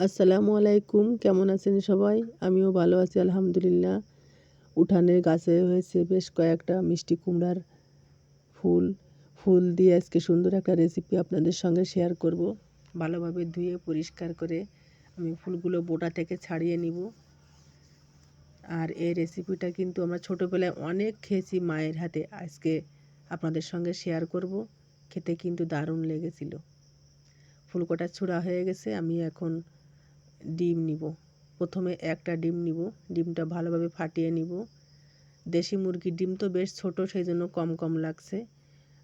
আসসালামু আলাইকুম, কেমন আছেন সবাই? আমিও ভালো আছি, আলহামদুলিল্লাহ। উঠানের গাছে হয়েছে বেশ কয়েকটা মিষ্টি কুমড়ার ফুল। ফুল দিয়ে আজকে সুন্দর একটা রেসিপি আপনাদের সঙ্গে শেয়ার করব। ভালোভাবে ধুয়ে, পরিষ্কার করে আমি ফুলগুলো বোটা থেকে ছাড়িয়ে নিব। আর এই রেসিপিটা কিন্তু আমরা ছোটোবেলায় অনেক খেয়েছি মায়ের হাতে। আজকে আপনাদের সঙ্গে শেয়ার করব। খেতে কিন্তু দারুণ লেগেছিল। ফুলকোটা ছুড়া হয়ে গেছে, আমি এখন ডিম নিব। প্রথমে একটা ডিম নিব, ডিমটা ভালোভাবে ফাটিয়ে নিব। দেশি মুরগির ডিম তো বেশ ছোট, সেই জন্য কম কম লাগছে।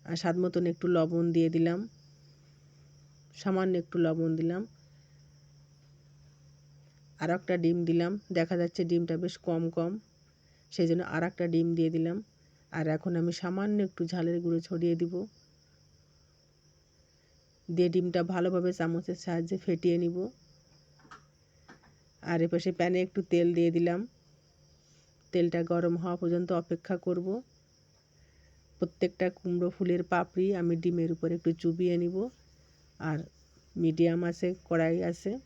আর স্বাদ মতন একটু লবণ দিয়ে দিলাম। সামান্য একটু লবণ দিলাম। আর একটা ডিম দিলাম। দেখা যাচ্ছে ডিমটা বেশ কম কম, সেই জন্য আর একটা ডিম দিয়ে দিলাম। আর এখন আমি সামান্য একটু ঝালের গুঁড়ো ছড়িয়ে দিব। দিয়ে ডিমটা ভালোভাবে চামচের সাহায্যে ফেটিয়ে নিব। আর এপাশে প্যানে একটু তেল দিয়ে দিলাম। তেলটা গরম হওয়া পর্যন্ত অপেক্ষা করব। প্রত্যেকটা কুমড়ো ফুলের পাপড়ি আমি ডিমের উপরে একটু চুবিয়ে নিব। আর মিডিয়াম আছে, কড়াই আছে।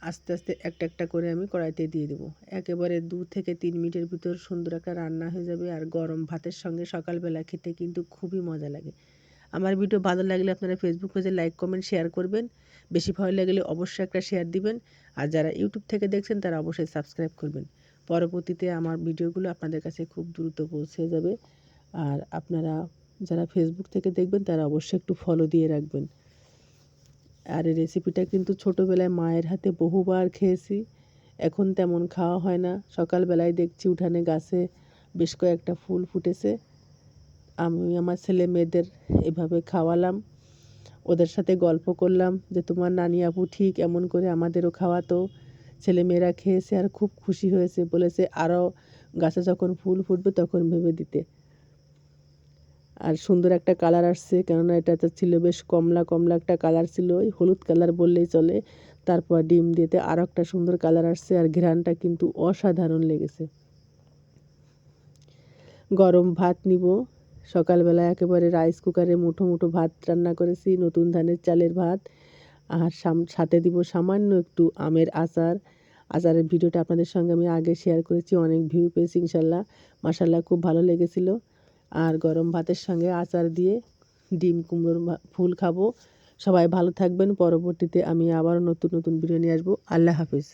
আস্তে আস্তে একটা একটা করে আমি কড়াইতে দিয়ে দেবো। একেবারে দু থেকে তিন মিনিটের ভিতর সুন্দর একটা রান্না হয়ে যাবে। আর গরম ভাতের সঙ্গে সকালবেলা খেতে কিন্তু খুবই মজা লাগে। আমার ভিডিও ভালো লাগলে আপনারা ফেসবুক পেজে লাইক কমেন্ট শেয়ার করবেন। বেশি ভালো লাগলে অবশ্যই একটা শেয়ার দিবেন। আর যারা ইউটিউব থেকে দেখছেন, তারা অবশ্যই সাবস্ক্রাইব করবেন। পরবর্তীতে আমার ভিডিওগুলো আপনাদের কাছে খুব দ্রুত পৌঁছে যাবে। আর আপনারা যারা ফেসবুক থেকে দেখবেন, তারা অবশ্যই একটু ফলো দিয়ে রাখবেন। আর এই রেসিপিটা কিন্তু ছোটোবেলায় মায়ের হাতে বহুবার খেয়েছি। এখন তেমন খাওয়া হয় না। সকালবেলায় দেখছি উঠানে গাছে বেশ কয়েকটা ফুল ফুটেছে। আমি আমার ছেলে মেয়েদের এভাবে খাওয়ালাম। ওদের সাথে গল্প করলাম যে, তোমার নানি আপু ঠিক এমন করে আমাদেরও খাওয়াতো। ছেলেমেয়েরা খেয়েছে আর খুব খুশি হয়েছে। বলেছে আরও গাছে যখন ফুল ফুটবে তখন ভেবে দিতে। আর সুন্দর একটা কালার আসছে, কেননা এটা তো ছিল বেশ কমলা কমলা একটা কালার ছিল। ওই হলুদ কালার বললেই চলে। তারপর ডিম দিতে আরও একটা সুন্দর কালার আসছে আর ঘ্রানটা কিন্তু অসাধারণ লেগেছে। গরম ভাত নিব। সকালবেলা একেবারে রাইস কুকারে মুঠো মুঠো ভাত রান্না করেছি, নতুন ধানের চালের ভাত। আর সাথে দিব সামান্য একটু আমের আচার। আচারের ভিডিওটা আপনাদের সঙ্গে আমি আগে শেয়ার করেছি, অনেক ভিউ পেয়েছি ইনশাল্লাহ। মাসাল্লাহ খুব ভালো লেগেছিল। আর গরম ভাতের সঙ্গে আচার দিয়ে ডিম, কুমড়োর ফুল খাব। সবাই ভালো থাকবেন, পরবর্তীতে আমি আবারও নতুন নতুন ভিডিও নিয়ে আসব। আল্লাহ হাফিজ।